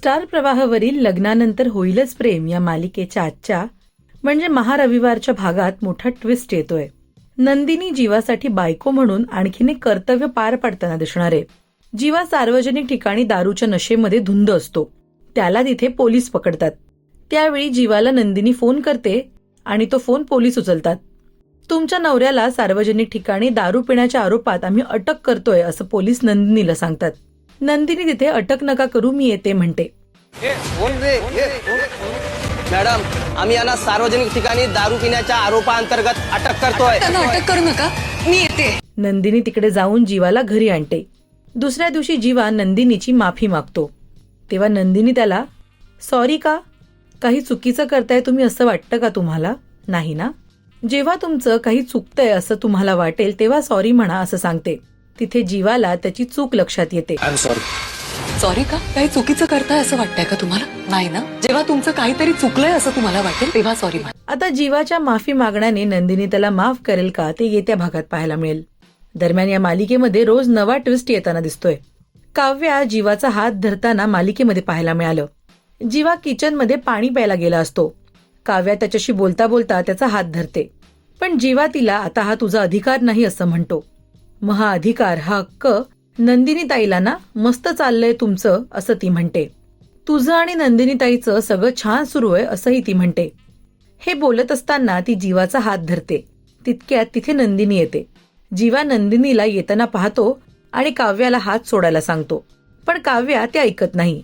Star प्रवाहावरील लग्नानंतर होईलच प्रेम या मालिकेच्या आजच्या म्हणजे महारविवारच्या भागात मोठा ट्विस्ट येतोय. नंदिनी जीवासाठी बायको म्हणून आणखीन एक कर्तव्य पार पाडताना दिसणार आहे. जीवा सार्वजनिक ठिकाणी दारूच्या नशेमध्ये धुंद असतो. त्याला तिथे पोलीस पकडतात. त्यावेळी जीवाला नंदिनी फोन करते आणि तो फोन पोलीस उचलतात. तुमच्या नवऱ्याला सार्वजनिक ठिकाणी दारू पिण्याच्या आरोपात आम्ही अटक करतोय असं पोलीस नंदिनीला सांगतात. नंदिनी तिथे अटक नका करू मी येते म्हणते. मॅडम आम्ही यांना सार्वजनिक ठिकाणी दारू पिण्याच्या आरोपांतर्गत अटक करतोय. त्यांना अटक करू नका. मी येते. नंदिनी तिकडे जाऊन जीवाला घरी आणते. दुसऱ्या दिवशी जीवा नंदिनीची माफी मागतो. तेव्हा नंदिनी त्याला सॉरी का? काही चुकीचं करताय तुम्ही असं वाटतं का तुम्हाला? नाही ना? जेव्हा तुमचं काही चुकतंय असं तुम्हाला वाटेल तेव्हा सॉरी म्हणा असं सांगते. तिथे जीवाला त्याची चूक लक्षात येते. सॉरी का? काही चुकीचं करताय असं वाटतंय का तुम्हाला? नाही ना? जेव्हा तुमचं काहीतरी चुकलंय असं तुम्हाला वाटेल तेव्हा सॉरी म्हणा. आता जीवाच्या माफी मागण्याने नंदिनी त्याला माफ करेल का ते येत्या भागात पाहायला मिळेल. दरम्यान या मालिकेमध्ये रोज नवा ट्विस्ट येताना दिसतोय. काव्या जीवाचा हात धरताना मालिकेमध्ये पाहायला मिळालं. जीवा किचनमध्ये पाणी प्यायला गेला असतो. काव्या त्याच्याशी बोलता बोलता त्याचा हात धरते. पण जीवा तिला आता हा तुझा अधिकार नाही असं म्हणतो. महाअधिकार हा हक्क नंदिनीताईला ना मस्त चाललंय तुमचं असं ती म्हणते. तुझं आणि नंदिनीताईचं सगळं छान सुरू आहे असंही ती म्हणते. हे बोलत असताना ती जीवाचा हात धरते. तितक्यात तिथे नंदिनी येते. जीवा नंदिनीला येताना पाहतो आणि काव्याला हात सोडायला सांगतो. पण काव्या ते ऐकत नाही.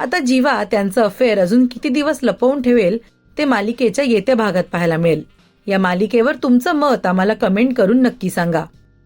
आता जीवा त्यांचं अफेअर अजून किती दिवस लपवून ठेवेल ते मालिकेच्या येत्या भागात पाहायला मिळेल. या मालिकेवर तुमचं मत आम्हाला कमेंट करून नक्की सांगा.